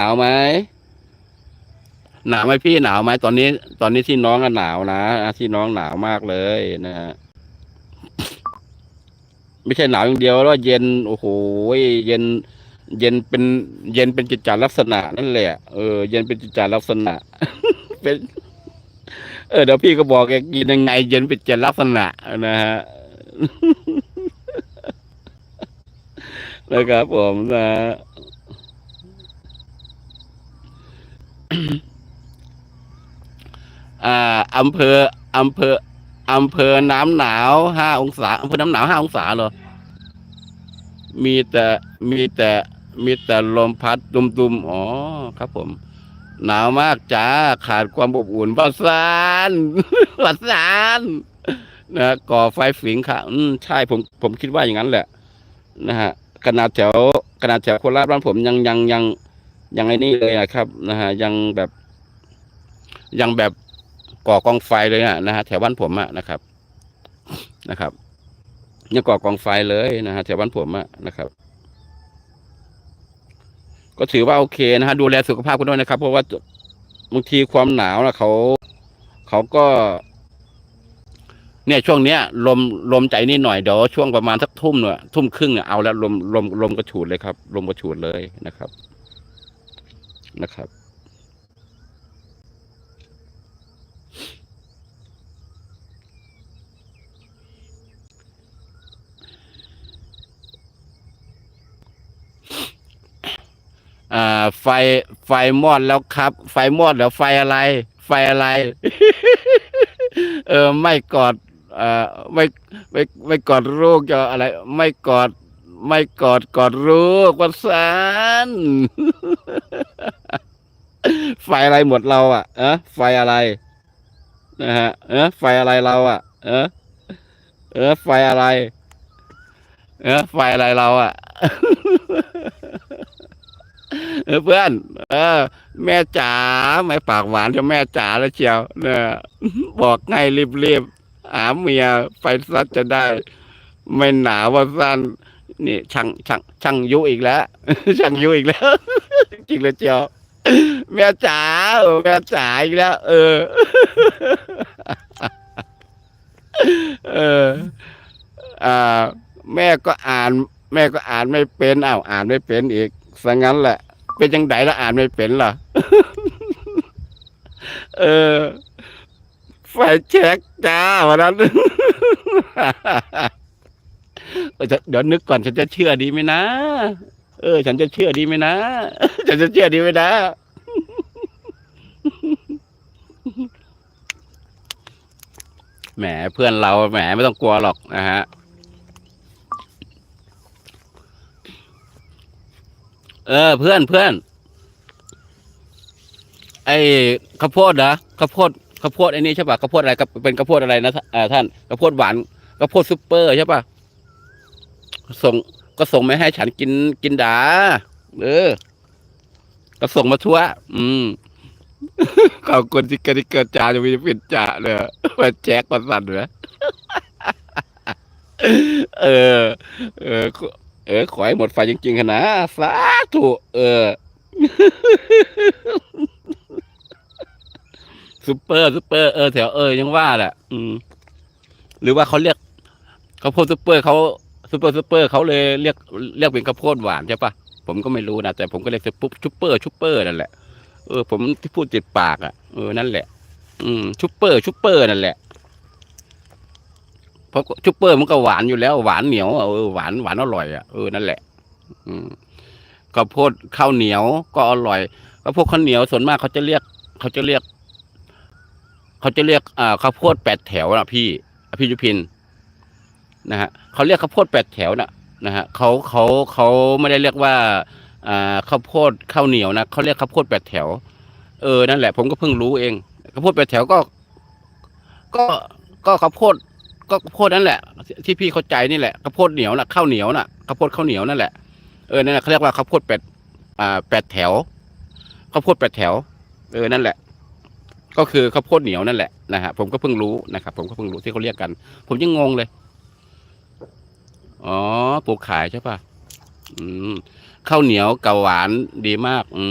หนาวไหมหนาวไหมพี่หนาวไหมตอนนี้ ตอนนี้ที่น้องก็หนาวนะที่น้องหนาวมากเลยนะฮะไม่ใช่หนาวอย่างเดียวแล้วเย็นโอ้โหเย็น เย็นเป็น เย็นเป็นกิจจาลักษณะนั่นแหละเออเย็นเป็นกิจจาลักษณะ เป็น เออเดี๋ยวพี่ก็บอกแกกินยังไง เย็นเป็นกิจจลักษณะนะฮะนะครับผมนะ อ่าอำเภออำเภออำเภอน้ำหนาวห้าองศาอำเภอน้ำหนาวห้าองศาเหรอ มีแต่มีแต่มีแต่ลมพัดตุมๆ อ๋อ ครับผม หนาวมากจ้า ขาดความอบอุ่นประสานประสานนะก่อไฟฝิงค่ะ อืมใช่ผมผมคิดว่าอย่างนั้นแหละ นะฮะขนาดแถวขนาดแถวโคราชบ้านผมยังยังยังยัง ยังไอ้นี่เลยนะครับนะฮะยังแบบ ยังแบบก่อกองไฟเลยอะนะฮะแถวบ้านผมอะนะครับนะครับยังก่อกองไฟเลยนะฮะแถวบ้านผมอะนะครับ ก็ถือว่าโอเคนะฮะดูแลสุขภาพกันด้วยนะครับ เพราะว่าบางทีความหนาวนะเขาเขาก็ เนี่ยช่วงเนี้ย ลมลมใจนิดหน่อยเดี๋ยวช่วงประมาณสักทุ่มเนี่ยทุ่มครึ่งเนี่ยเอาแล้วลมลมลมกระฉูดเลยครับ ลมกระฉูดเลยนะครับ นะครับ อ่า ไฟ ไฟมอดแล้วครับ ไฟมอดแล้วไฟอะไร ไฟอะไร เออ ไม่กอดอ่าไม่ไม่ไม่กอดลูกจะอะไร ไม่กอด ไม่กอดกอดลูกวันสาน ไฟอะไรหมดเราอะ เออไฟอะไรนะฮะ เออไฟอะไรเราอะ เออเออไฟอะไร เออไฟอะไรเราอะเออเพื่อน เออ แม่จ๋าไม่ปากหวานจะแม่จ๋าแล้วเชียวเนี่ยบอกไงรีบๆหาเมียไปซัดจะได้ ไม่หนาวว่าสั้นนี่ช่างช่างช่างยุอีกแล้ว ช่างยุอีกแล้ว จริงๆเลยเชียว แม่จ๋าแม่จ๋าอีกแล้ว เออ เอออ่าแม่ก็อ่าน แม่ก็อ่านไม่เป็นอ้าวอ่านไม่เป็นอีกสังั้นแหละ เป็นยังไงแล้วอ่านไม่เป็นล่ะ เออไฟแช็กจ้าวันนั้นเดี๋ยวนึกก่อนฉันจะเชื่อดีไหมนะ เออ ฉันจะเชื่อดีไหมนะ ฉันจะเชื่อดีไหมนะ แหมเพื่อนเราแหมไม่ต้องกลัวหรอกนะฮะ เออ เพื่อนเพื่อน ไอ้ข้าวโพดนะข้าวโพดข้าวโพดไอ้นี่ใช่ปะข้าวโพดอะไรกับเป็นข้าวโพดอะไรนะอ่าท่านข้าวโพดหวานข้าวโพดซุปเปอร์ใช่ปะส่ง ก็ส่งม่ให้ฉันกินกินดาเออ ก็ส่งมาทั่ว อืมขอบคุณที่กระดิเกิดจ่าจะมีเป็นจ่าเลยมาแจ็คมาสั่นเลยเออ เออ เออ ขอให้หมดไฟจริงๆขนะสาธุเออซุปเปอร์ซุปเปอร์เออแถวเออยังว่าแหละ อืม หรือว่าเขาเรียกเขาวโพดซุปเปอร์เขา ซุปเปอร์ซุปเปอร์เขาเลยเรียกเรียกเป็นข้าวโพดหวานใช่ปะผมก็ไม่รู้นะแต่ผมก็เรียกซุปชุปเปอร์ชุปเปอร์นั่นแหละเออผมที่พูดติดปากอะเออนั่นแหละ อืมชุปเปอร์ชุปเปอร์นั่นแหละเพราะชุปเปอร์มันก็หวานอยู่แล้วหวานเหนียวเออหวานหวานอร่อยอะเออนั่นแหละ อืมข้าวโพดข้าวเหนียวก็อร่อยข้าวโพดข้าวเหนียวส่วนมากเขาจะเรียก เขาจะเรียก เขาจะเรียกอ่าข้าวโพดแปดแถวนะพี่พี่ยุพิน นะฮะเขาเรียกข้าวโพดแปดแถวนะนะฮะเขาเขาเขาไม่ได้เรียกว่าอ่าข้าวโพดข้าวเหนียวนะเขาเรียกข้าวโพดแปดแถว เออนั่นแหละผมก็เพิ่งรู้เองข้าวโพดแปดแถวก็ ก็ก็ข้าวโพดก็ข้าวโพดนั่นแหละ ที่พี่เข้าใจนี่แหละข้าวโพดเหนียวนะข้าวเหนียวนะข้าวโพดข้าวเหนียวนั่นแหละเออนั่นแหละเขาเรียกว่าข้าวโพดแปดอ่าแปดแถวข้าวโพดแปดแถว เออนั่นแหละ ก็คือข้าวโพดเหนียวนั่นแหละนะฮะผมก็เพิ่งรู้นะครับผมก็เพิ่งรู้ที่เขาเรียกกัน ผมยังงงเลย อ๋อปลูกขายใช่ปะอืมข้าวเหนียวกับหวานดีมาก อืม